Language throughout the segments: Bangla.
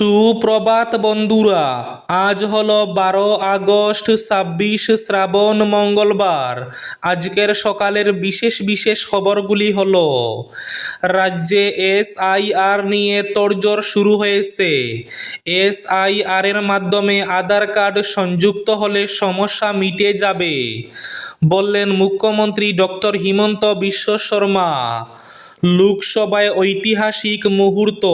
সুপ্রভাত বন্ধুরা, আজ হলো বারো আগস্ট ছাব্বিশ শ্রাবণ মঙ্গলবার। আজকের সকালের বিশেষ বিশেষ খবরগুলি হল, রাজ্যে এস আই আর নিয়ে তোড়জোড় শুরু হয়েছে। এস আই আর এর মাধ্যমে আধার কার্ড সংযুক্ত হলে সমস্যা মিটে যাবে, বললেন মুখ্যমন্ত্রী ডক্টর হিমন্ত বিশ্ব শর্মা। লোকসভায় ঐতিহাসিক মুহূর্ত।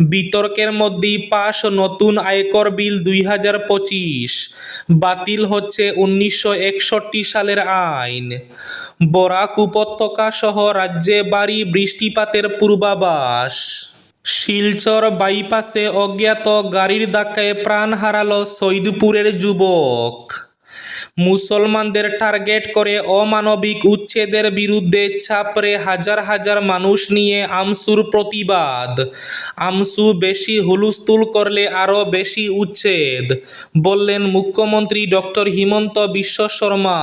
বিতর্কের মধ্যেই পাশ নতুন আয়কর বিল দুই হাজার পঁচিশ। বাতিল হচ্ছে উনিশশো একষট্টি সালের আইন। বরাক উপত্যকা সহ রাজ্যে বাড়ি বৃষ্টিপাতের পূর্বাভাস। শিলচর বাইপাসে অজ্ঞাত গাড়ির ধাক্কায় প্রাণ হারালো সৈদপুরের যুবক। মুসলমানদের টার্গেট করে অমানবিক উচ্ছেদের বিরুদ্ধে ছাপড়ে হাজার হাজার মানুষ নিয়ে আমসুর প্রতিবাদ। আমসু বেশি হুলুস্তুল করলে আরও বেশি উচ্ছেদ, বললেন মুখ্যমন্ত্রী ডক্টর হিমন্ত বিশ্ব শর্মা।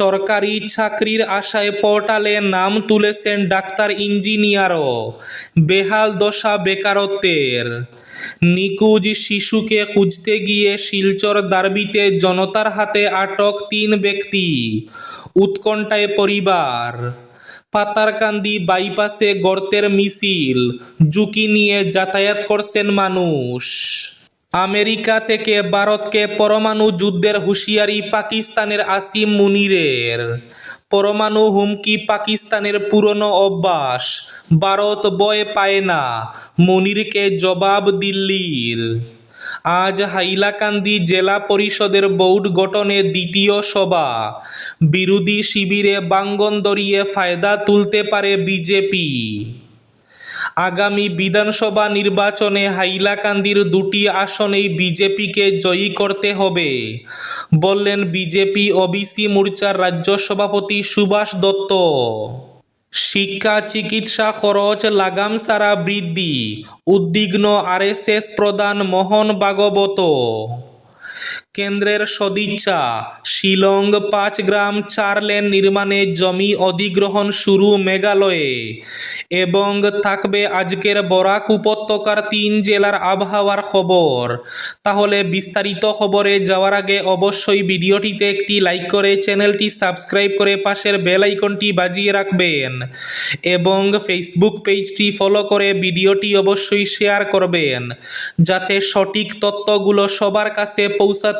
সরকারি চাকরির আশায় পোর্টালে নাম তুলেছেন ডাক্তার ইঞ্জিনিয়ারও। বেহাল দশা বেকারত্বের। নিখোঁজ শিশুকে খুঁজতে গিয়ে শিলচর দার্বিতে জনতার হাতে আটক তিন ব্যক্তি। উৎকণ্ঠায় পরিবার। পাতারকান্দি বাইপাসে গর্তের মিছিল। ঝুঁকি নিয়ে যাতায়াত করছেন মানুষ। আমেরিকা থেকে ভারতকে পরমাণু যুদ্ধের হুঁশিয়ারি পাকিস্তানের আসিম মুনিরের। পরমাণু হুমকি পাকিস্তানের পুরনো অভ্যাস। ভারত বয় পায় না। মুনিরকে জবাব দিল্লির। আজ হাইলাকান্দি জেলা পরিষদের বোর্ড গঠনে দ্বিতীয় সভা। বিরোধী শিবিরে বাঙ্গন দরিয়ে ফায়দা তুলতে পারে বিজেপি। আগামী বিধানসভা নির্বাচনে হাইলাকান্দির দুটি আসনেই বিজেপিকে জয়ী করতে হবে। বললেন বিজেপি, ওবিসি মোর্চার রাজ্য সভাপতি সুভাষ দত্ত। শিক্ষা, চিকিৎসা খরচ লাগাম সারা বৃদ্ধি। উদ্বিগ্ন আরএসএস প্রধান মোহন ভাগবত। কেন্দ্রের সদিচ্ছা। শিলং পাঁচ গ্রাম চার লেন নির্মাণে জমি অধিগ্রহণ শুরু মেঘালয়ে। এবং থাকবে আজকের বরাক উপত্যকার তিন জেলার আবহাওয়ার খবর। তাহলে বিস্তারিত খবরে যাওয়ার আগে অবশ্যই ভিডিওটিতে একটি লাইক করে চ্যানেলটি সাবস্ক্রাইব করে পাশের বেল আইকনটি বাজিয়ে রাখবেন। এবং ফেসবুক পেজটি ফলো করে ভিডিওটি অবশ্যই শেয়ার করবেন। যাতে সঠিক তথ্যগুলো সবার কাছে পৌঁছাতে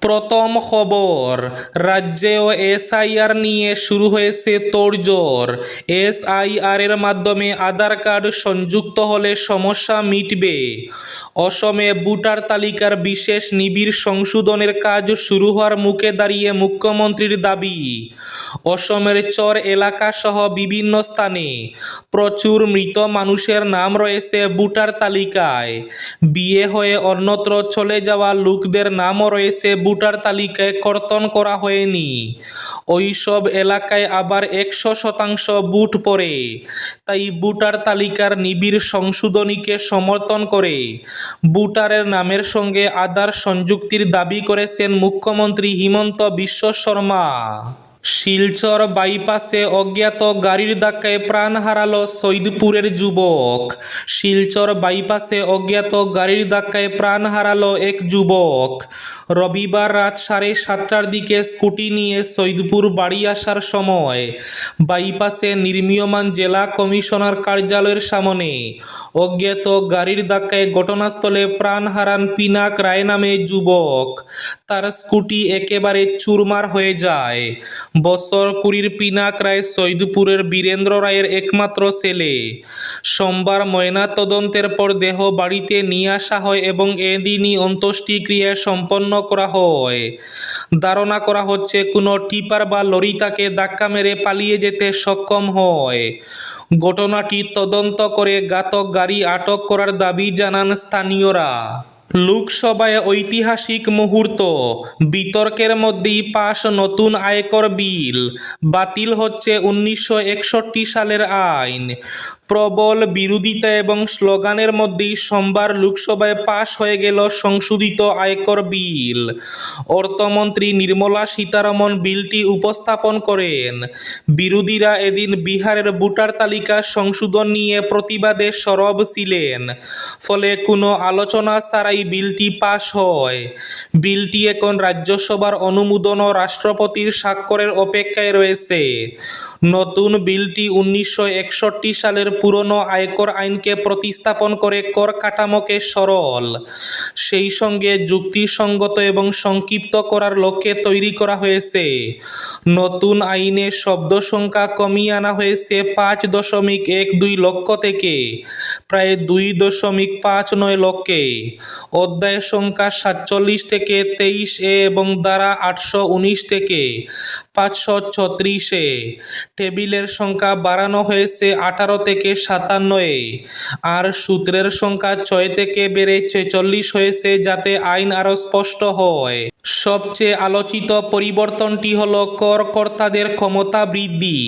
প্রথম খবর, রাজ্যেও এসআইআর নিয়ে শুরু হয়েছে তোড়জোড়। এসআইআর এর মাধ্যমে আধার কার্ড সংযুক্ত হলে সমস্যা মিটবে। অসমে ভোটার তালিকার বিশেষ নিবিড় সংশোধনের কাজ শুরু হওয়ার মুখে দাঁড়িয়ে মুখ্যমন্ত্রীর দাবি। অসমের চর এলাকা সহ বিভিন্ন স্থানে প্রচুর মৃত মানুষের নাম রয়েছে ভোটার তালিকায়। বিয়ে হয়ে অন্যত্র চলে যাওয়া লোকদের নামও রয়েছে ভোটার তালিকায় কর্তন করা হয়নি। ওই সব এলাকায় আবার একশো শতাংশ বুট পরে তাই ভোটার তালিকার নিবিড় সংশোধনীকে সমর্থন করে ভোটারের নামের সঙ্গে আধার সংযুক্তির দাবি করেছেন মুখ্যমন্ত্রী হিমন্ত বিশ্ব শর্মা। শিলচর বাইপাসে অজ্ঞাত গাড়ির ধাক্কায় প্রাণ হারাল সৈদপুরের যুবক। শিলচর বাইপাসে অজ্ঞাত গাড়ির ধাক্কায় প্রাণ হারালো এক যুবক। রবিবার রাত সাড়ে সাতটার দিকে স্কুটি নিয়ে সৈদপুর বাড়ি আসার সময় বাইপাসে নির্মীয়মান জেলা কমিশনার কার্যালয়ের সামনে অজ্ঞাত গাড়ির ধাক্কায় ঘটনাস্থলে প্রাণ হারান পিনাক রায় নামে যুবক। তার স্কুটি একেবারে চুরমার হয়ে যায়। বছর কুড়ির পিনাক রায় সৈদপুরের বীরেন্দ্র রায়ের একমাত্র ছেলে। সোমবার ময়না তদন্তের পর দেহ বাড়িতে নিয়ে আসা হয় এবং এদিনই অন্ত্যেষ্টিক্রিয়া সম্পন্ন করা হয়। ধারণা করা হচ্ছে, কোনো টিপার বা লরি তাকে ধাক্কা মেরে পালিয়ে যেতে সক্ষম হয়। ঘটনাটি তদন্ত করে ঘাতক গাড়ি আটক করার দাবি জানান স্থানীয়রা। লোকসভায় ঐতিহাসিক মুহূর্ত, বিতর্কের মধ্যেই পাশ নতুন আয়কর বিল, বাতিল হচ্ছে উনিশশো একষট্টি সালের আইন। প্রবল বিরোধিতা এবং স্লোগানের মধ্যেই সোমবার লোকসভায় পাশ হয়ে গেল সংশোধিত আয়কর বিল। অর্থমন্ত্রী নির্মলা সীতারমন বিলটি উপস্থাপন করেন। বিরোধীরা এদিন বিহারের ভোটার তালিকা সংশোধন নিয়ে প্রতিবাদে সরব ছিলেন। ফলে কোনো আলোচনা ছাড়াই বিলটি পাশ হয়। বিলটি এখন রাজ্যসভার অনুমোদন ও রাষ্ট্রপতির স্বাক্ষরের অপেক্ষায় রয়েছে। নতুন বিলটি উনিশশো একষট্টি সালের পুরনো আয়কর আইনকে প্রতিস্থাপন করে কর কাঠামোকে সরল। সেই সঙ্গে যুক্তিসঙ্গত এবং সংক্ষিপ্ত করার লক্ষ্যে তৈরি করা হয়েছে। নতুন আইনে শব্দ সংখ্যা কমিয়ে আনা হয়েছে পাঁচ দশমিক এক দুই লক্ষ থেকে, প্রায় দুই দশমিক পাঁচ নয় লক্ষে। অধ্যায় সংখ্যা সাতচল্লিশ থেকে তেইশ এ এবং দ্বারা আটশো উনিশ থেকে পাঁচশো ছত্রিশে টেবিলের সংখ্যা বাড়ানো হয়েছে আঠারো থেকে সাতান্নয়ে আর সূত্রের সংখ্যা ছয় থেকে বেড়ে ছেচল্লিশ হয়েছে যাতে আইন আরও স্পষ্ট হয়। সবচেয়ে আলোচিত পরিবর্তনটি হল করকর্তাদের ক্ষমতা বৃদ্ধি,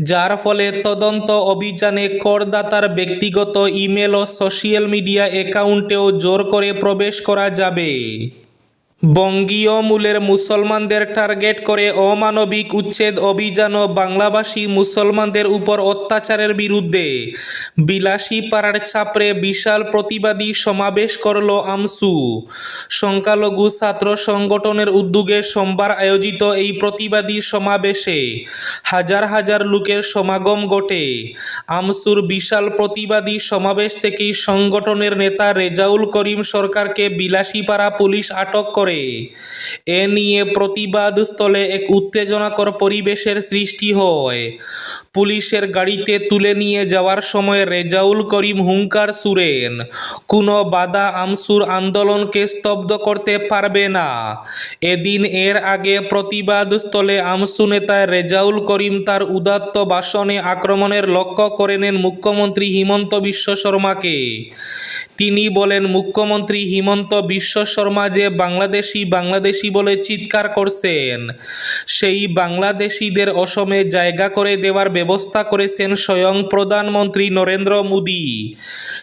যার ফলে তদন্ত অভিযানে করদাতার ব্যক্তিগত ইমেল ও সোশ্যাল মিডিয়া অ্যাকাউন্টেও জোর করে প্রবেশ করা যাবে। বঙ্গীয় মূলের মুসলমানদের টার্গেট করে অমানবিক উচ্ছেদ অভিযান ও বাংলাভাষী মুসলমানদের উপর অত্যাচারের বিরুদ্ধে। বিলাসী পাড়ার চাপড়ে বিশাল প্রতিবাদী সমাবেশ করল আমসু। সংখ্যালঘু ছাত্র সংগঠনের উদ্যোগে সোমবার আয়োজিত এই প্রতিবাদী সমাবেশে হাজার হাজার লোকের সমাগম ঘটে। আমসুর বিশাল প্রতিবাদী সমাবেশ থেকেই সংগঠনের নেতা রেজাউল করিম সরকারকে বিলাসীপাড়া পুলিশ আটক করে এ নিয়ে প্রতিবাদ স্থলে এক উত্তেজনাকর পরিবেশের সৃষ্টি হয়। পুলিশের গাড়িতে তুলে নিয়ে যাওয়ার সময় রেজাউল করিম হুঙ্কার সুরেন, কোনো বাধা আমসুর আন্দোলনকে স্তব্ধ করতে পারবে না। এদিন এর আগে প্রতিবাদ স্থলে আমসু নেতা রেজাউল করিম তার উদাত্ত ভাষণে আক্রমণের লক্ষ্য করে নেন মুখ্যমন্ত্রী হিমন্ত বিশ্ব শর্মাকে। তিনি বলেন, মুখ্যমন্ত্রী হিমন্ত বিশ্ব শর্মা যে বাংলাদেশি বাংলাদেশি বাংলাদেশি বলে চিৎকার করছেন। সেই বাংলাদেশিদের অসমে জায়গা করে দেওয়ার ব্যবস্থা করেছেন স্বয়ং প্রধানমন্ত্রী নরেন্দ্র মোদী।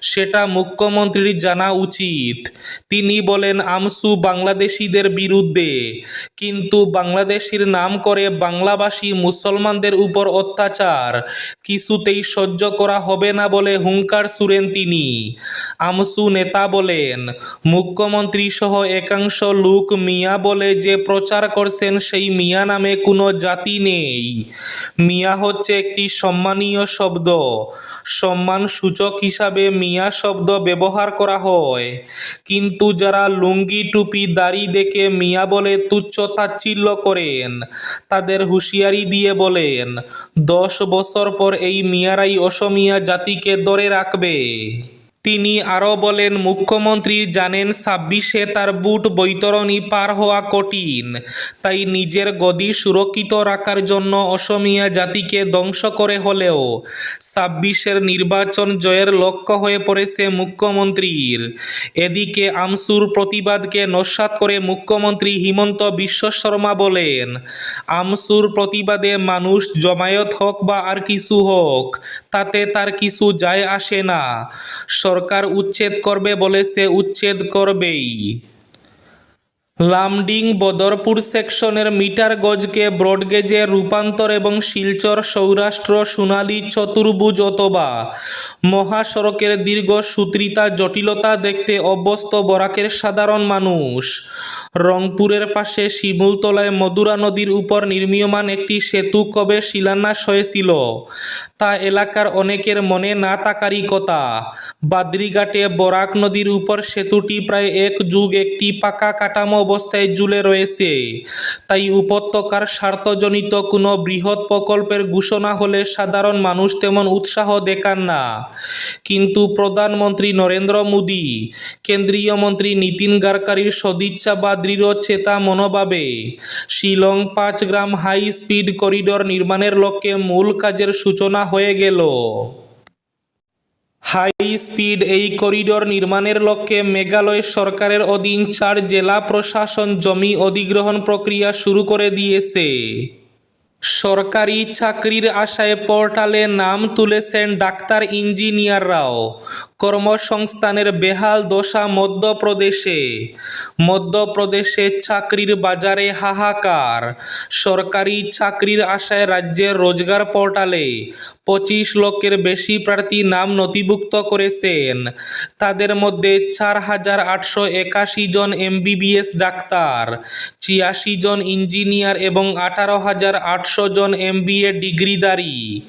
সেটা মুখ্যমন্ত্রীর জানা উচিত। তিনি বলেন, আমসু বাংলাদেশিদের বিরুদ্ধে। কিন্তু বাংলাদেশির নাম করে বাংলাভাষী মুসলমানদের উপর অত্যাচার। কিছুতেই সহ্য করা হবে না বলে হুঙ্কার সুরেন তিনি। আমসু নেতা বলেন মুখ্যমন্ত্রী সহ একাংশ লোক মিয়া বলে যে প্রচার করছেন সেই মিয়া নামে কোনো জাতি নেই। মিয়া হচ্ছে একটি সম্মানীয় শব্দ। সম্মান সূচক হিসাবে মিয়া শব্দ ব্যবহার করা হয়। কিন্তু যারা লুঙ্গি, টুপি, দাড়ি দেখে মিয়া বলে তুচ্ছ তাচ্ছিল্য করেন, তাদের হুঁশিয়ারি দিয়ে বলেন, দশ বছর পর এই মিয়ারাই অসমিয়া জাতিকে ধরে রাখবে। তিনি আরও বলেন, মুখ্যমন্ত্রী জানেন ছাব্বিশে তার বুট বৈতরণী পার হওয়া কঠিন। তাই নিজের গদি সুরক্ষিত রাখার জন্য অসমিয়া জাতিকে ধ্বংস করে হলেও ছাব্বিশের নির্বাচন জয়ের লক্ষ্য হয়ে পড়েছে মুখ্যমন্ত্রীর। এদিকে আমসুর প্রতিবাদকে নস্যাৎ করে মুখ্যমন্ত্রী হিমন্ত বিশ্ব শর্মা বলেন, আমসুর প্রতিবাদে মানুষ জমায়েত হোক বা আর কিছু হোক, তাতে তার কিছু যায় আসে না। সরকার উচ্ছেদ করবে বলে সে উচ্ছেদ করবেই। লামডিং বদরপুর সেকশনের মিটার গজকে ব্রডগেজে রূপান্তর এবং শিলচর সৌরাষ্ট্র সোনালী চতুর্ভুজ অথবা মহাসড়কের দীর্ঘ সূত্রিতা জটিলতা দেখতে অভ্যস্ত বরাকের সাধারণ মানুষ। রংপুরের পাশে শিমুলতলায় মধুরা নদীর উপর নির্মীয়মান একটি সেতু কবে শিলান্যাস হয়েছিল? তা এলাকার অনেকের মনে না থাকারই কথা। বাদ্রিঘাটে বরাক নদীর উপর সেতুটি প্রায় এক যুগ একটি পাকা কাঠামো অবস্থায় ঝুলে রয়েছে। তাই উপত্যকার স্বার্থজনিত কোনো বৃহৎ প্রকল্পের ঘোষণা হলে সাধারণ মানুষ তেমন উৎসাহ দেখান না। কিন্তু প্রধানমন্ত্রী নরেন্দ্র মোদী, কেন্দ্রীয় মন্ত্রী নীতিন গাডকারির সদিচ্ছা বা দৃঢ় চেতা মনোভাবে Shillong Panchgram high speed corridor নির্মাণের লক্ষ্যে মূল কাজের সূচনা হয়ে গেল। হাই স্পিড এই করিডোর নির্মাণের লক্ষ্যে মেঘালয় সরকারের অধীন চার জেলা প্রশাসন জমি অধিগ্রহণ প্রক্রিয়া শুরু করে দিয়েছে। সরকারি চাকরির আশায় পোর্টালে নাম তুলেছেন ডাক্তার ইঞ্জিনিয়াররাও। কর্মসংস্থানের বেহাল দশা মধ্যপ্রদেশে। মধ্যপ্রদেশে চাকরির বাজারে হাহাকার। সরকারি চাকরির আশায় রাজ্যের রোজগার পোর্টালে পঁচিশ লক্ষের বেশি প্রার্থী নাম নথিভুক্ত করেছেন। তাদের মধ্যে চার হাজার আটশো একাশি জন এমবিবিএস ডাক্তার, ছিয়াশি জন ইঞ্জিনিয়ার এবং আঠারো হাজার আটশো জন এম বি এ ডিগ্রিধারী।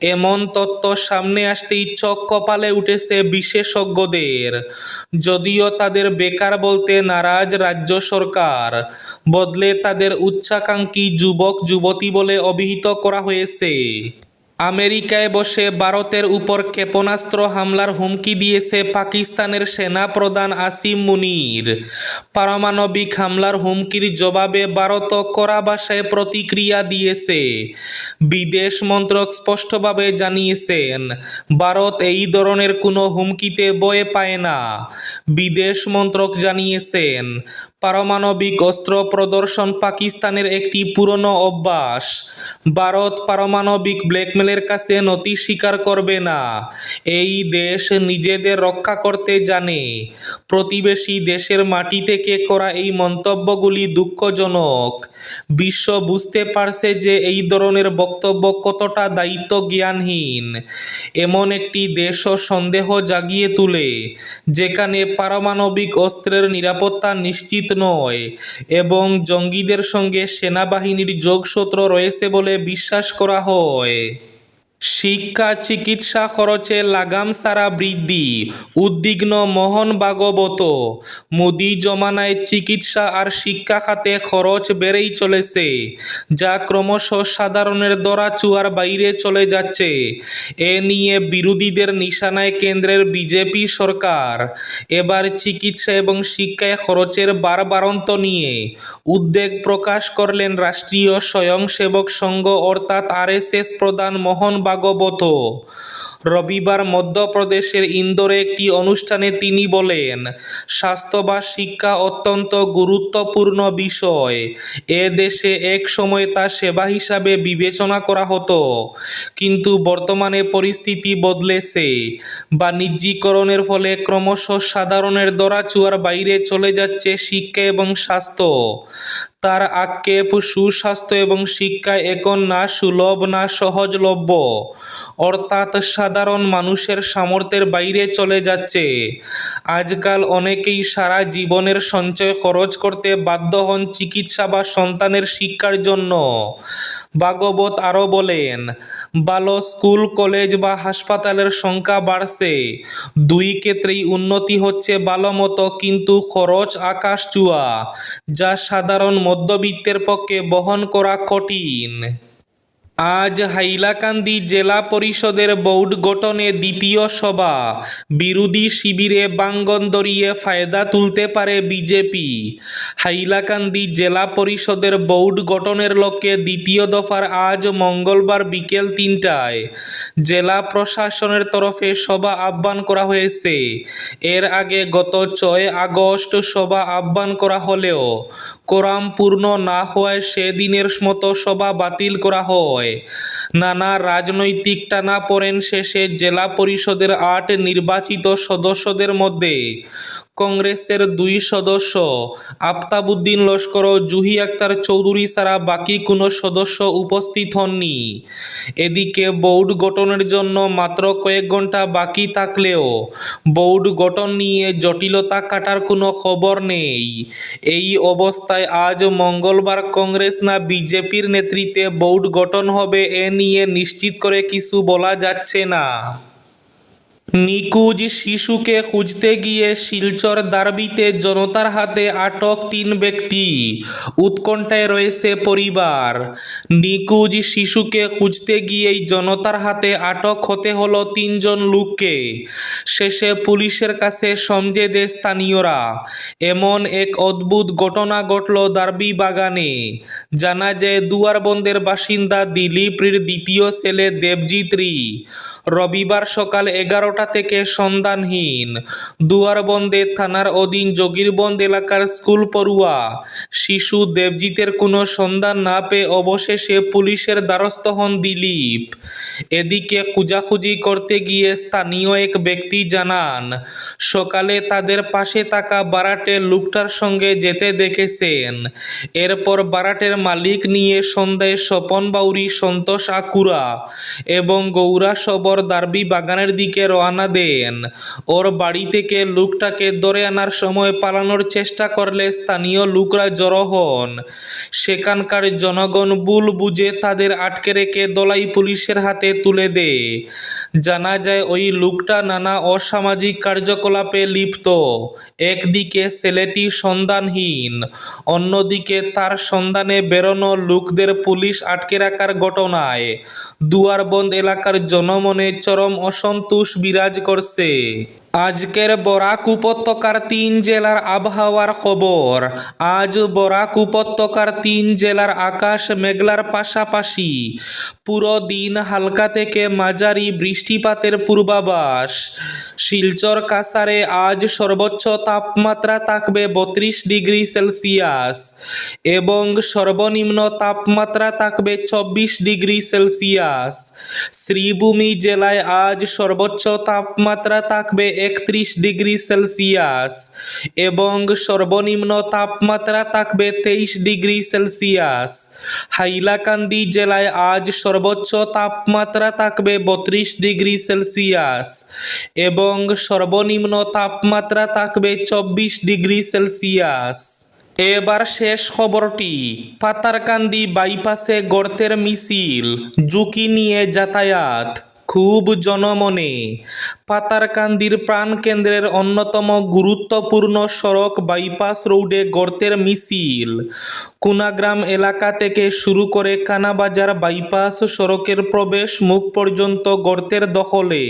এমন তত্ত্ব সামনে আসতে ইচ্ছক কপালে উঠেছে বিশেষজ্ঞদের। যদিও তাদের বেকার বলতে নারাজ রাজ্য সরকার, বদলে তাদের উচ্চাকাঙ্ক্ষী যুবক যুবতী বলে অভিহিত করা হয়েছে। আমেরিকায় বসে ভারতের উপর ক্ষেপণাস্ত্র হামলার হুমকি দিয়েছে পাকিস্তানের সেনা প্রধান আসিম মুনির। পারমাণবিক হামলার হুমকির জবাবে ভারত কড়া ভাষায় প্রতিক্রিয়া দিয়েছে। বিদেশ মন্ত্রক স্পষ্টভাবে জানিয়েছেন, ভারত এই ধরনের কোনো হুমকিতে ভয় পায় না। বিদেশ মন্ত্রক জানিয়েছেন পারমাণবিক অস্ত্র প্রদর্শন পাকিস্তানের একটি পুরনো অভ্যাস। ভারত পারমাণবিক ব্ল্যাকমেলের কাছে নতি স্বীকার করবে না। এই দেশ নিজেদের রক্ষা করতে জানে। প্রতিবেশী দেশের মাটি থেকে করা এই মন্তব্যগুলি দুঃখজনক। বিশ্ব বুঝতে পারছে যে এই ধরনের বক্তব্য কতটা দায়িত্ব জ্ঞানহীন এমন একটি দেশও সন্দেহ জাগিয়ে তুলে, যেখানে পারমাণবিক অস্ত্রের নিরাপত্তা নিশ্চিত নয়। এবং জঙ্গিদের সঙ্গে সেনাবাহিনীর যোগসূত্র রয়েছে বলে বিশ্বাস করা হয়। শিক্ষা চিকিৎসা খরচে লাগাম সারা বৃদ্ধি, উদ্বিগ্ন মোহন ভাগবত। মোদি জমানায় চিকিৎসা আর শিক্ষা খাতে খরচ বেড়েই চলেছে, যা ক্রমশ সাধারণের দরাচুয়ার বাইরে চলে যাচ্ছে। এ নিয়ে বিরোধীদের নিশানায় কেন্দ্রের বিজেপি সরকার। এবার চিকিৎসা এবং শিক্ষায় খরচের বারবারন্ত নিয়ে উদ্বেগ প্রকাশ করলেন রাষ্ট্রীয় স্বয়ংসেবক সংঘ, অর্থাৎ আরএসএস প্রধান মোহন ভাগবত রবিবার মধ্যপ্রদেশের ইন্দোরে একটি অনুষ্ঠানে তিনি বলেন, স্বাস্থ্য বা শিক্ষা অত্যন্ত গুরুত্বপূর্ণ বিষয়। এ দেশে এক সময় তা সেবা হিসাবে বিবেচনা করা হতো। কিন্তু বর্তমানে পরিস্থিতি বদলেছে। বাণিজ্যিকরণের ফলে ক্রমশ সাধারণের দরাচুয়ার বাইরে চলে যাচ্ছে শিক্ষা এবং স্বাস্থ্য। তার আক্ষেপ সুস্বাস্থ্য এবং শিক্ষা এখন না, সুলভ না, সহজলভ্য। অর্থাৎ সাধারণ মানুষের সামর্থ্যের বাইরে চলে যাচ্ছে। আজকাল অনেকেই সারা জীবনের সঞ্চয় খরচ করতে বাধ্য হন চিকিৎসা বা সন্তানের শিক্ষার জন্য। ভাগবত আরও বলেন ভালো স্কুল, কলেজ বা হাসপাতালের সংখ্যা বাড়ছে। দুই ক্ষেত্রেই উন্নতি হচ্ছে ভালো মতো, কিন্তু খরচ আকাশ চুয়া যা সাধারণ মধ্যবিত্তের পক্ষে বহন করা কঠিন। আজ হাইলাকান্দি জেলা পরিষদের বোর্ড গঠনে দ্বিতীয় সভা। বিরোধী শিবিরে বাঙ্গন দরিয়ে ফায়দা তুলতে পারে বিজেপি। হাইলাকান্দি জেলা পরিষদের বোর্ড গঠনের লক্ষ্যে দ্বিতীয় দফার আজ মঙ্গলবার বিকেল তিনটায় জেলা প্রশাসনের তরফে সভা আহ্বান করা হয়েছে। এর আগে গত ছয় আগস্ট সভা আহ্বান করা হলেও কোরাম পূর্ণ না হওয়ায় সেদিনের মতো সভা বাতিল করা হয়। নানা রাজনৈতিক টানা পড়েন শেষে জেলা পরিষদের আট নির্বাচিত সদস্যদের মধ্যে কংগ্রেসের দুই সদস্য, আফতাবুদ্দিন লস্কর ও জুহি আক্তার চৌধুরী ছাড়া বাকি কোনো সদস্য উপস্থিত হননি। এদিকে বোর্ড গঠনের জন্য মাত্র কয়েক ঘণ্টা বাকি থাকলেও বোর্ড গঠন নিয়ে জটিলতা কাটার কোনো খবর নেই। এই অবস্থায় আজ মঙ্গলবার কংগ্রেস না বিজেপির নেতৃত্বে বোর্ড গঠন হবে এ নিয়ে নিশ্চিত করে কিছু বলা যাচ্ছে না। নিখোঁজ শিশুকে খুঁজতে গিয়ে শিলচর দার্বিতে জনতার হাতে আটক তিন ব্যক্তি। উৎকণ্ঠায় রয়েছে পরিবার। নিখোঁজ শিশুকে খুঁজতে গিয়েই জনতার হাতে আটক হতে হলো তিনজন লোককে। শেষে পুলিশের কাছে সমঝে দে স্থানীয়রা। এমন এক অদ্ভুত ঘটনা ঘটল দার্বি বাগানে। জানা যায় দুয়ারবন্দের বাসিন্দা দিলীপের দ্বিতীয় ছেলে দেবজিৎ রবিবার সকাল এগারোটা এগারোটা থেকে সন্ধানহীন। দুয়ারবন্দে থানার অধীন যোগীরবন্দ এলাকার স্কুল পড়ুয়া। শিশু দেবজিতের কোনো সন্ধান না পেয়ে অবশেষে পুলিশের দ্বারস্থ হন দিলীপ। এদিকে খোঁজাখুঁজি করতে গিয়ে স্থানীয় এক ব্যক্তি জানান, সকালে তাদের পাশে থাকা বারাটে লোকটার সঙ্গে যেতে দেখেছেন। এরপর বারাটের মালিক নিয়ে সন্ধ্যায় স্বপন বাউরি, সন্তোষ আকুরা এবং গৌরা সবর দার্বি বাগানের দিকে রওনা দেন। ওর বাড়ি থেকে লোকটাকে ধরে আনার সময় পালানোর চেষ্টা করলে স্থানীয় লোকরা জড়ো হন। সেখানকার জনগণ বুল বুঝে তাদের আটকে রেখে দলাই পুলিশের হাতে তুলে দেয়। জানা যায় ওই লোকটা নানা অসামাজিক কার্যকলাপে লিপ্ত। একদিকে ছেলেটি সন্ধানহীন, অন্যদিকে তার সন্ধানে বেরোনো লোকদের পুলিশ আটকে রাখার ঘটনায়। দুয়ারবন্দ এলাকার জনমনে চরম অসন্তোষ বিরাজ করছে আজকের বরাক উপত্যকার তিন জেলার আবহাওয়ার খবর। আজ বরাক উপত্যকার তিন জেলার আকাশ মেঘলার পাশাপাশি। পুরো দিন হালকা থেকে মাঝারি বৃষ্টিপাতের পূর্বাভাস। শিলচর কাসারে আজ সর্বোচ্চ তাপমাত্রা থাকবে বত্রিশ ডিগ্রি সেলসিয়াস এবং সর্বনিম্ন তাপমাত্রা থাকবে চব্বিশ ডিগ্রি সেলসিয়াস। শ্রীভূমি জেলায় আজ সর্বোচ্চ তাপমাত্রা থাকবে একত্রিশ ডিগ্রি সেলসিয়াস এবং সর্বনিম্ন তাপমাত্রা থাকবে তেইশ ডিগ্রি সেলসিয়াস। হাইলাকান্দি জেলায় আজ সর্বোচ্চ তাপমাত্রা থাকবে বত্রিশ ডিগ্রি সেলসিয়াস এবং সর্বনিম্ন তাপমাত্রা থাকবে চব্বিশ ডিগ্রি সেলসিয়াস। এবার শেষ খবরটি, পাতারকান্দি বাইপাসে গর্তের মিছিল, ঝুঁকি নিয়ে যাতায়াত। খুব জনমনে। পাতারকান্দির প্রাণকেন্দ্রের অন্যতম গুরুত্বপূর্ণ সড়ক বাইপাস রোডে গর্তের মিছিল। কুনাগ্রাম এলাকা থেকে শুরু করে কানাবাজার বাইপাস সড়কের প্রবেশ মুখ পর্যন্ত গর্তের দখলে।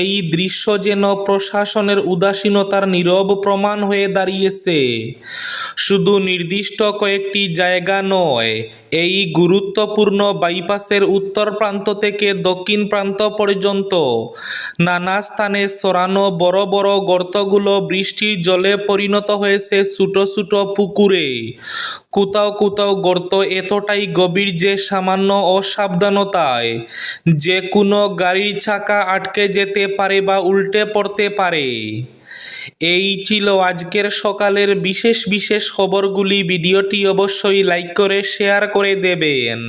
এই দৃশ্য যেন প্রশাসনের উদাসীনতার নীরব প্রমাণ হয়ে দাঁড়িয়েছে। শুধু নির্দিষ্ট কয়েকটি জায়গা নয়, এই গুরুত্বপূর্ণ বাইপাসের উত্তর প্রান্ত থেকে দক্ষিণ প্রান্ত পর্যন্ত নানা স্থানে সরানো বড় বড় গর্তগুলো বৃষ্টির জলে পরিণত হয়েছে ছোটো ছোটো পুকুরে। কোথাও কোথাও গর্ত এতটাই গভীর যে সামান্য অসাবধানতায় যে কোনো গাড়ির চাকা আটকে যেতে পারে বা উল্টে পড়তে পারে। এই ছিল আজকের সকালের বিশেষ বিশেষ খবরগুলি। ভিডিওটি অবশ্যই লাইক করে, শেয়ার করে দেবেন।